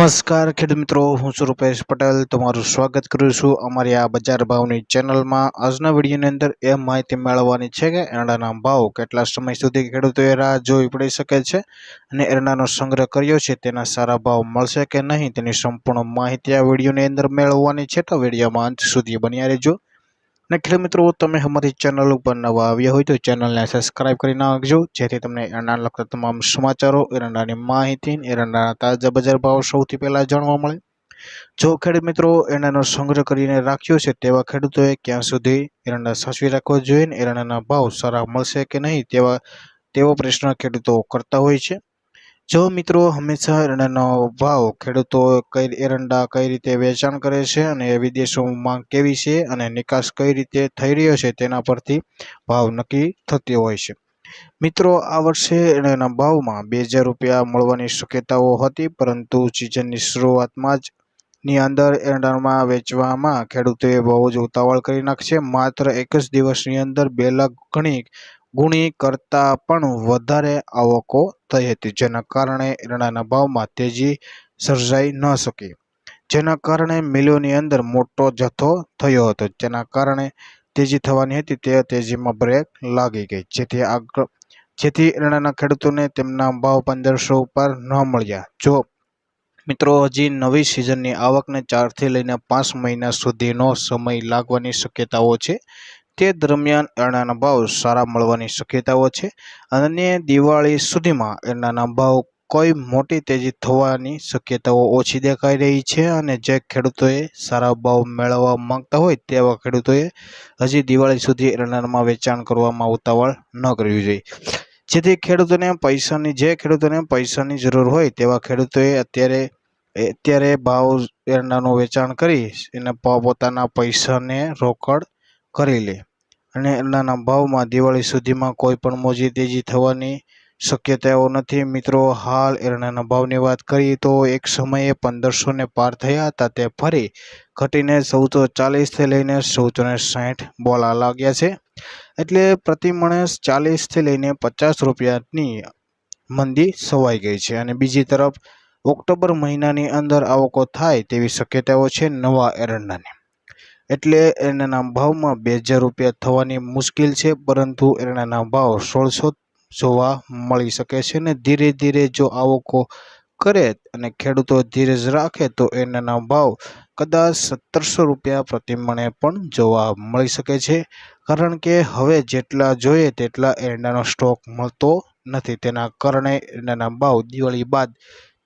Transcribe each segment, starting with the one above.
નમસ્કાર ખેડ મિત્રો, હું છું રૂપેશ પટેલ. તમારું સ્વાગત કરું છું અમારી આ બજાર ભાવની ચેનલમાં. આજના વિડીયોની અંદર એ માહિતી મેળવવાની છે કે એરંડાના ભાવ કેટલા સમય સુધી ખેડૂતોએ રાહ જોવી પડી શકે છે અને એરંડાનો સંગ્રહ કર્યો છે, તેના સારા ભાવ મળશે કે નહીં, તેની સંપૂર્ણ માહિતી આ વિડીયોની અંદર મેળવવાની છે. તો વિડીયોમાં અંત સુધી બન્યા રહેજો. અને ખેડૂત મિત્રો, તમે અમારી ચેનલ ઉપર નવા આવ્યા હોય તો ચેનલને સબસ્ક્રાઇબ કરી નાખજો. જેથી તમને એરંડા લગતા તમામ સમાચારો, એરંડાની માહિતી એરંડાના તાજા બજાર ભાવ સૌથી પહેલાં જાણવા મળે. જો ખેડૂત મિત્રો, એરંડાનો સંગ્રહ કરીને રાખ્યો છે, તેવા ખેડૂતોએ ક્યાં સુધી એરંડા સાચવી રાખવો જોઈએ ને એરંડાના ભાવ સારા મળશે કે નહીં, તેવા, તેવો પ્રશ્ન ખેડૂતો કરતા હોય છે. જો મિત્રો હંમેશા એરંડાનો ભાવ ખેડૂતો કઈ એરંડા કઈ રીતે વેચાણ કરે છે અને વિદેશોમાં માંગ કેવી છે અને નિકાસ કઈ રીતે થઈ રહ્યો છે તેના પરથી ભાવ નક્કી થતી હોય છે. મિત્રો, આ વર્ષે એરંડાના ભાવમાં બે હજાર રૂપિયા મળવાની શક્યતાઓ હતી, પરંતુ સિઝનની શરૂઆતમાં જ ની અંદર એરંડામાં વેચવામાં ખેડૂતોએ બહુ જ ઉતાવળ કરી નાખશે માત્ર એક જ દિવસની અંદર બે લાખ ગણી ગુણી કરતાં પણ વધારે આવકો થઈ હતી, જેના કારણે એરંડાના ભાવમાં તેજી સર્જાઈ ન શકી. જેના કારણે મિલોની અંદર મોટો જથ્થો થયો હતો, જેના કારણે તેજી થવાની હતી, તે તેજીમાં બ્રેક લાગી ગઈ, જેથી આગળ જેથી એરંડાના ખેડૂતોને તેમના ભાવ પંદરસો ઉપર ન મળ્યા. જો મિત્રો, હજી નવી સિઝનની આવકને ચારથી લઈને પાંચ મહિના સુધીનો સમય લાગવાની શક્યતાઓ છે તે દરમિયાન એરંડાના ભાવ સારા મળવાની શક્યતાઓ છે. અને દિવાળી સુધીમાં એરંડાના ભાવ કોઈ મોટી તેજી થવાની શક્યતાઓ ઓછી દેખાઈ રહી છે અને જે ખેડૂતોએ સારા ભાવ મેળવવા માંગતા હોય તેવા ખેડૂતોએ હજી દિવાળી સુધી એરંડામાં વેચાણ કરવામાં ઉતાવળ ન કરવી જોઈએ. જેથી ખેડૂતોને પૈસાની, જે ખેડૂતોને પૈસાની જરૂર હોય તેવા ખેડૂતોએ અત્યારે અત્યારે ભાવ એરંડાનું વેચાણ કરી એને પોતાના પૈસાને રોકડ કરી લે અને એરંડાના ભાવમાં દિવાળી સુધીમાં કોઈ પણ મોજી તેજી થવાની શક્યતાઓ નથી. મિત્રો, હાલ એરંડાના ભાવની વાત કરીએ તો એક સમયે પંદરસો ને પાર થયા હતા. તે ફરી ઘટીને ચૌદસો ચાલીસથી લઈને ચૌદસો ને સાઠ બોલા લાગ્યા છે. એટલે પ્રતિ માણસ ચાલીસથી લઈને પચાસ રૂપિયાની મંદી સવાઈ ગઈ છે. અને બીજી તરફ ઓક્ટોબર મહિનાની અંદર આવકો થાય તેવી શક્યતાઓ છે નવા એરંડાની. એટલે એના ભાવમાં બે હજાર રૂપિયા થવાની મુશ્કેલ છે, પરંતુ એના ભાવ સોળસો જોવા મળી શકે છે ને ધીરે ધીરે જો આવકો કરે અને ખેડૂતો ધીરજ રાખે તો એના ભાવ કદાચ સત્તરસો રૂપિયા પ્રતિ મણે પણ જોવા મળી શકે છે. કારણ કે હવે જેટલા જોઈએ તેટલા એરંડાનો સ્ટોક મળતો નથી. તેના કારણે એરંડાના ભાવ દિવાળી બાદ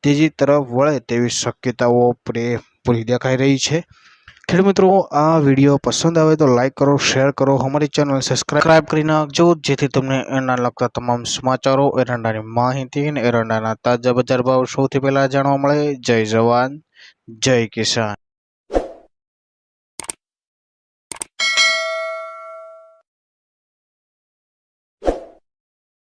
તેજી તરફ વળે તેવી શક્યતાઓ પૂરી દેખાઈ રહી છે. ખેડૂત મિત્રો, આ વીડિયો પસંદ આવે તો લાઇક કરો શેર કરો, અમારી ચેનલ સબસ્ક્રાઇબ કરી નાખજો, જેથી તમને એના લગતા તમામ સમાચારો, એરંડાની માહિતી અને એરંડાના તાજા બજાર ભાવ સૌથી પહેલાં જાણવા મળે. જય જવાન, જય કિસાન.